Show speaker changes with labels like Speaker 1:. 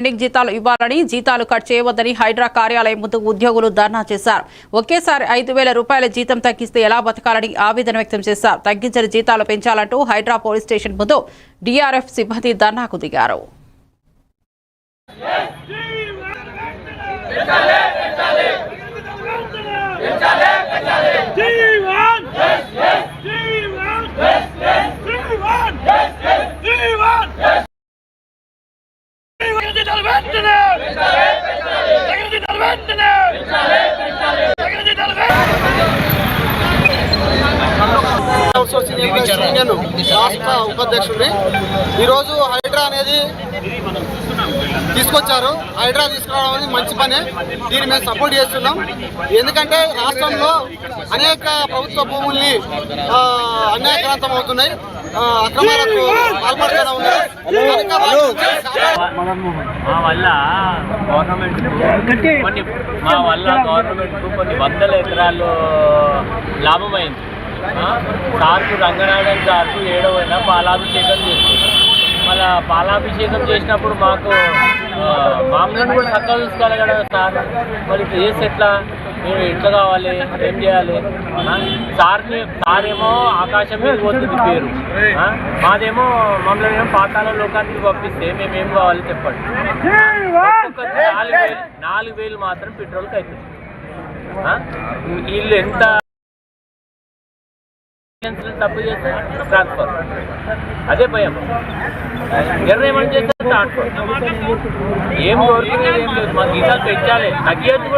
Speaker 1: Pending జీతాలు ఇవ్వాలని జీతాలు కట్ చేయవద్దని హైడ్రా కార్యాలయం ముందు ఉద్యోగులు ధర్నా చేశారు. ఒకేసారి ఐదు వేల రూపాయల జీతం తగ్గిస్తే ఎలా బతకాలని ఆవేదన వ్యక్తం చేశారు. తగ్గించిన జీతాలు పెంచాలంటూ హైడ్రా పోలీస్ స్టేషన్ ముందు డిఆర్ఎఫ్ సిబ్బంది ధర్నాకు దిగారు.
Speaker 2: యూనియన్ రాష్ట్ర ఉపాధ్యక్షుడిని. ఈరోజు హైడ్రా అనేది తీసుకొచ్చారు. హైడ్రా తీసుకురావడం అనేది మంచి పనే. దీన్ని మేము సపోర్ట్ చేస్తున్నాం. ఎందుకంటే రాష్ట్రంలో అనేక ప్రభుత్వ భూముల్ని అన్యాయక్రాంతం అవుతున్నాయి. ఆ, అక్రమాలకు
Speaker 3: మా వల్ల గవర్నమెంట్ కొన్ని మా వల్ల గవర్నమెంట్ కొన్ని వందల ఎకరాలు లాభమైంది. సార్కు రంగనాథన్ సార్కు ఏడవైనా పాలాభిషేకం చేస్తుంది మళ్ళా పాలాభిషేకం చేసినప్పుడు మాకు మామూలు కూడా చక్కగా చూసుకోవాలి కదా సార్. మరి ఇప్పుడు చేసి ఎట్లా మేము ఎట్లా కావాలి? ఏం చేయాలి? సార్ని సార్ ఏమో ఆకాశం మీద పోతుంది పేరు. మాదేమో మమ్మల్ని ఏమో పాతాల లోకానికి పంపిస్తే మేమేం కావాలి చెప్పండి. నాలుగు వేలు నాలుగు వేలు మాత్రం పెట్రోల్కి అవుతుంది వీళ్ళు ఎంత తప్పు చేస్తే ట్రాన్స్ఫర్ అదే భయం. నిర్ణయం ఏమని చేస్తే ట్రాన్స్ఫర్ ఏం కోరుకునేది ఏం లేదు. మా గీతాలు పెంచాలి తగ్గేది